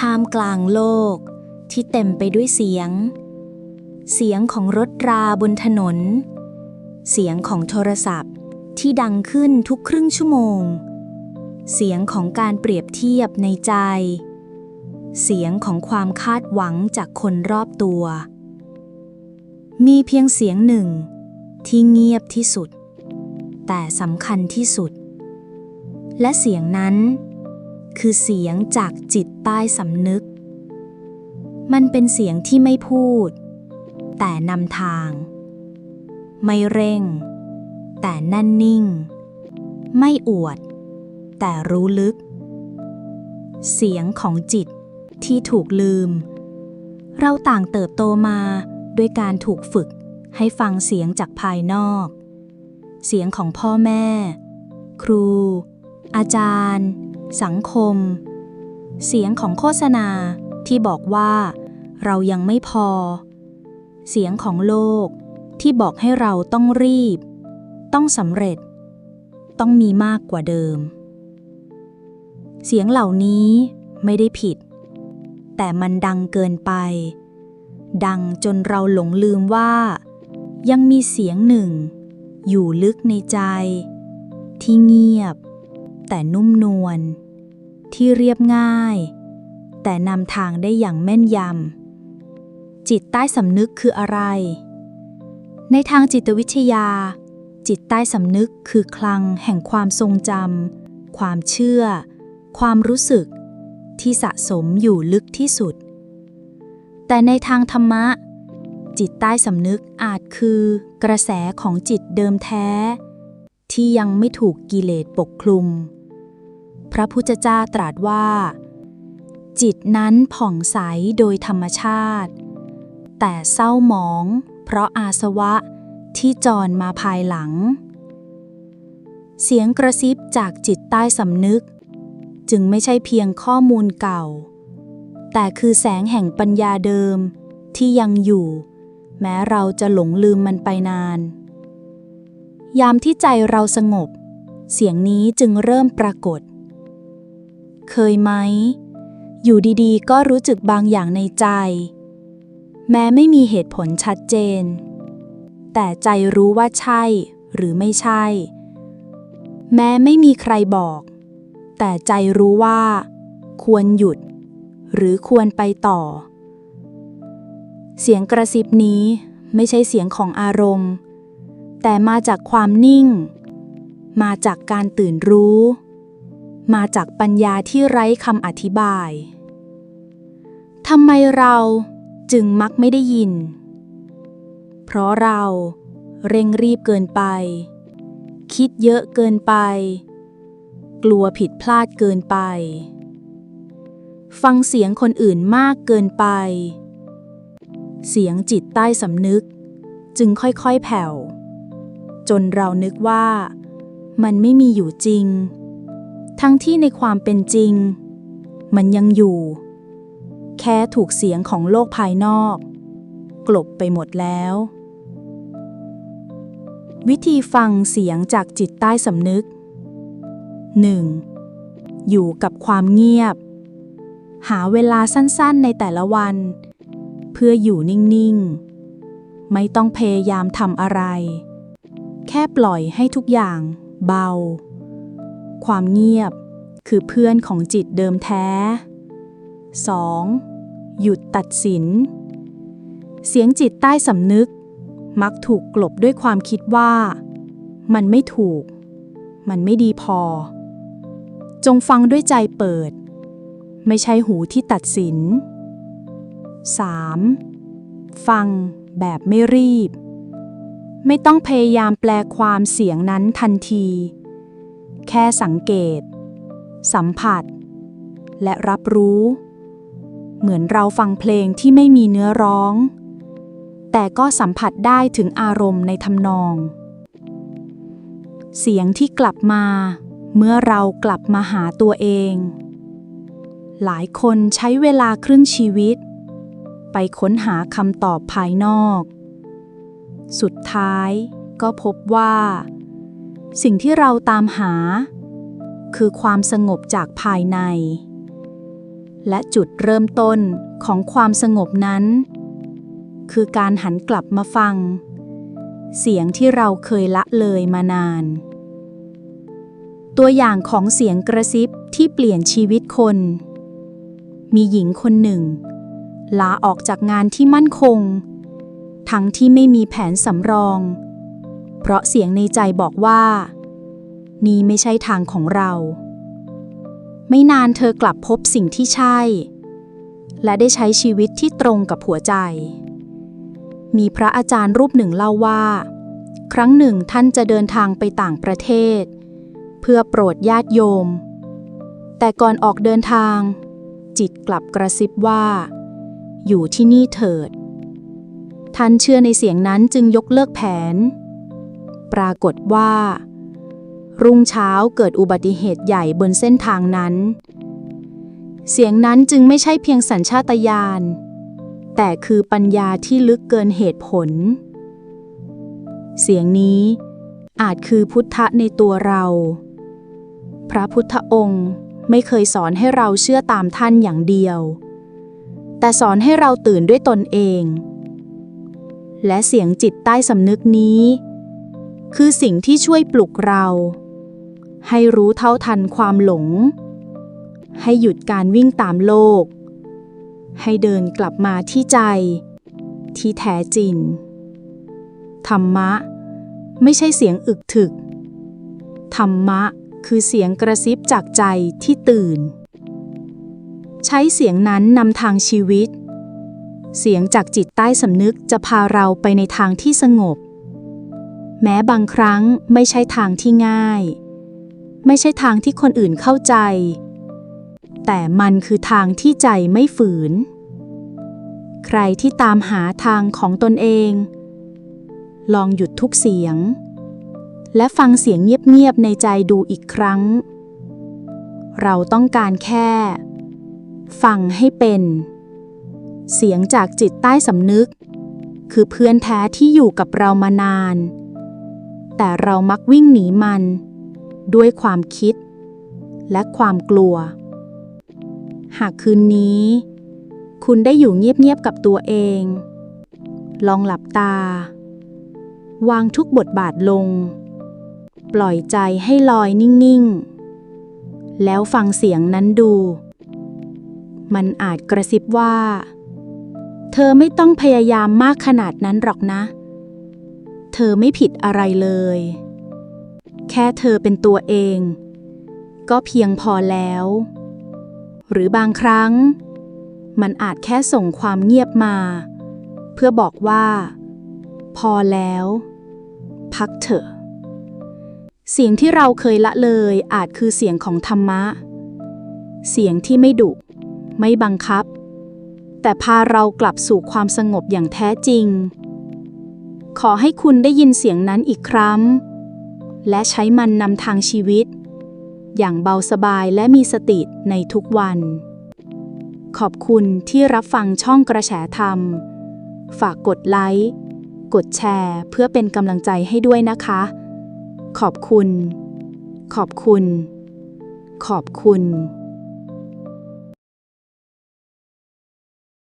ท่ามกลางโลก ที่เต็มไปด้วยเสียง เสียงของรถราบนถนน เสียงของโทรศัพท์ ที่ดังขึ้นทุกครึ่งชั่วโมง เสียงของการเปรียบเทียบในใจ เสียงของความคาดหวังจากคนรอบตัว มีเพียงเสียงหนึ่ง ที่เงียบที่สุด แต่สำคัญที่สุด และเสียงนั้น คือเสียงจากจิตใต้สำนึก มันเป็นเสียงที่ไม่พูด แต่นำทาง ไม่เร่ง แต่แน่นนิ่ง ไม่อวด แต่รู้ลึก เสียงของจิตที่ถูกลืม เราต่างเติบโตมาด้วยการถูกฝึกให้ฟังเสียงจากภายนอก เสียงของพ่อแม่ ครู อาจารย์ สังคม เสียงของโฆษณาที่บอกว่าเรายังไม่พอ เสียงของโลกที่บอกให้เราต้องรีบ ต้องสำเร็จ ต้องมีมากกว่าเดิม เสียงเหล่านี้ไม่ได้ผิด แต่มันดังเกินไป ดังจนเราหลงลืมว่า ยังมีเสียงหนึ่ง อยู่ลึกในใจ ที่เงียบ แต่นุ่มนวลที่เรียบง่าย แต่นำทางได้อย่างแม่นยำ จิตใต้สำนึกคืออะไร ในทางจิตวิทยา จิตใต้สำนึกคือคลังแห่งความทรงจำความเชื่อ ความรู้สึก ที่สะสมอยู่ลึกที่สุด แต่ในทางธรรมะ จิตใต้สำนึกอาจคือกระแสของจิตเดิมแท้ ที่ยังไม่ถูกกิเลสปกคลุม พระพุทธเจ้าตรัสว่า จิตนั้นผ่องใสโดยธรรมชาติ แต่เศร้าหมอง เพราะอาสวะที่จรมาภายหลัง เสียงกระซิบจากจิตใต้สำนึก จึงไม่ใช่เพียงข้อมูลเก่า แต่คือแสงแห่งปัญญาเดิมที่ยังอยู่ แม้เราจะหลงลืมมันไปนาน ยามที่ใจเราสงบ เสียงนี้จึงเริ่มปรากฏ เคยไหม อยู่ดีๆ ก็รู้สึกบางอย่างในใจ แม้ไม่มีเหตุผลชัดเจน แต่ใจรู้ว่าใช่หรือไม่ใช่ แม้ไม่มีใครบอก แต่ใจรู้ว่า ควรหยุด หรือควรไปต่อ เสียงกระซิบนี้ไม่ใช่เสียงของอารมณ์ แต่มาจากความนิ่ง มาจากการตื่นรู้ มาจากปัญญาที่ไร้คำอธิบาย ทำไมเราจึงมักไม่ได้ยิน เพราะเราเร่งรีบเกินไป คิดเยอะเกินไป กลัวผิดพลาดเกินไป ฟังเสียงคนอื่นมากเกินไป เสียงจิตใต้สำนึก จึงค่อยๆแผ่ว จนเรานึกว่ามันไม่มีอยู่จริง ทั้งที่ในความเป็นจริง มันยังอยู่ แค่ถูกเสียงของโลกภายนอก กลบไปหมดแล้ว วิธีฟังเสียงจากจิตใต้สำนึก 1. อยู่กับความเงียบ หาเวลาสั้นๆในแต่ละวัน เพื่ออยู่นิ่งๆ ไม่ต้องพยายามทำอะไร แค่ปล่อยให้ทุกอย่างเบา ความเงียบ คือเพื่อนของจิตเดิมแท้ 2. หยุดตัดสิน เสียงจิตใต้สำนึก มักถูกกลบด้วยความคิดว่า มันไม่ถูก มันไม่ดีพอ จงฟังด้วยใจเปิด ไม่ใช่หูที่ตัดสิน 3. ฟังแบบไม่รีบ ไม่ต้องพยายามแปลความเสียงนั้นทันที แค่สังเกต สัมผัส และรับรู้ เหมือนเราฟังเพลงที่ไม่มีเนื้อร้อง แต่ก็สัมผัสได้ถึงอารมณ์ในทำนอง เสียงที่กลับมา เมื่อเรากลับมาหาตัวเอง หลายคนใช้เวลาครึ่งชีวิต ไปค้นหาคำตอบภายนอก สุดท้ายก็พบว่า สิ่งที่เราตามหา คือความสงบจากภายใน และจุดเริ่มต้นของความสงบนั้น คือการหันกลับมาฟัง เสียงที่เราเคยละเลยมานาน ตัวอย่างของเสียงกระซิบที่เปลี่ยนชีวิตคน มีหญิงคนหนึ่ง ลาออกจากงานที่มั่นคง ทั้งที่ไม่มีแผนสำรอง เพราะเสียงในใจบอกว่า นี่ไม่ใช่ทางของเรา ไม่นานเธอกลับพบสิ่งที่ใช่ และได้ใช้ชีวิตที่ตรงกับหัวใจ มีพระอาจารย์รูปหนึ่งเล่าว่า ครั้งหนึ่งท่านจะเดินทางไปต่างประเทศ เพื่อโปรดญาติโยม แต่ก่อนออกเดินทาง จิตกลับกระซิบว่า อยู่ที่นี่เถิดท่านเชื่อในเสียงนั้นจึงยกเลิกแผน ปรากฏว่า รุ่งเช้าเกิดอุบัติเหตุใหญ่บนเส้นทางนั้น เสียงนั้นจึงไม่ใช่เพียงสัญชาตญาณ แต่คือปัญญาที่ลึกเกินเหตุผล เสียงนี้อาจคือพุทธะในตัวเรา พระพุทธองค์ไม่เคยสอนให้เราเชื่อตามท่านอย่างเดียว แต่สอนให้เราตื่นด้วยตนเอง และเสียงจิตใต้สำนึกนี้ คือสิ่งที่ช่วยปลุกเรา ให้รู้เท่าทันความหลง ให้หยุดการวิ่งตามโลก ให้เดินกลับมาที่ใจ ที่แท้จริง ธรรมะ ไม่ใช่เสียงอึกถึก ธรรมะคือเสียงกระซิบจากใจที่ตื่น ใช้เสียงนั้นนำทางชีวิต เสียงจากจิตใต้สำนึกจะพาเราไปในทางที่สงบ แม้บางครั้งไม่ใช่ทางที่ง่าย ไม่ใช่ทางที่คนอื่นเข้าใจ แต่มันคือทางที่ใจไม่ฝืน ใครที่ตามหาทางของตนเอง ลองหยุดทุกเสียง และฟังเสียงเงียบๆในใจดูอีกครั้ง เราต้องการแค่ ฟังให้เป็น เสียงจากจิตใต้สำนึก คือเพื่อนแท้ที่อยู่กับเรามานาน แต่เรามักวิ่งหนีมัน ด้วยความคิด และความกลัว หากคืนนี้ คุณได้อยู่เงียบๆกับตัวเอง ลองหลับตา วางทุกบทบาทลง ปล่อยใจให้ลอยนิ่งๆ แล้วฟังเสียงนั้นดู มันอาจกระซิบว่า เธอไม่ต้องพยายามมากขนาดนั้นหรอกนะ เธอไม่ผิดอะไรเลย แค่เธอเป็นตัวเอง ก็เพียงพอแล้ว หรือบางครั้ง มันอาจแค่ส่งความเงียบมา เพื่อบอกว่า พอแล้ว พักเถอะ เสียงที่เราเคยละเลยอาจคือเสียงของธรรมะ เสียงที่ไม่ดุ ไม่บังคับ แต่พาเรากลับสู่ความสงบอย่างแท้จริง ขอให้คุณได้ยินเสียงนั้นอีกครั้ง และใช้มันนำทางชีวิต อย่างเบาสบายและมีสติในทุกวัน ขอบคุณที่รับฟังช่องกระแสธรรม ฝากกดไลค์ กดแชร์ เพื่อเป็นกำลังใจให้ด้วยนะคะ ขอบคุณ ขอบคุณ ขอบคุณ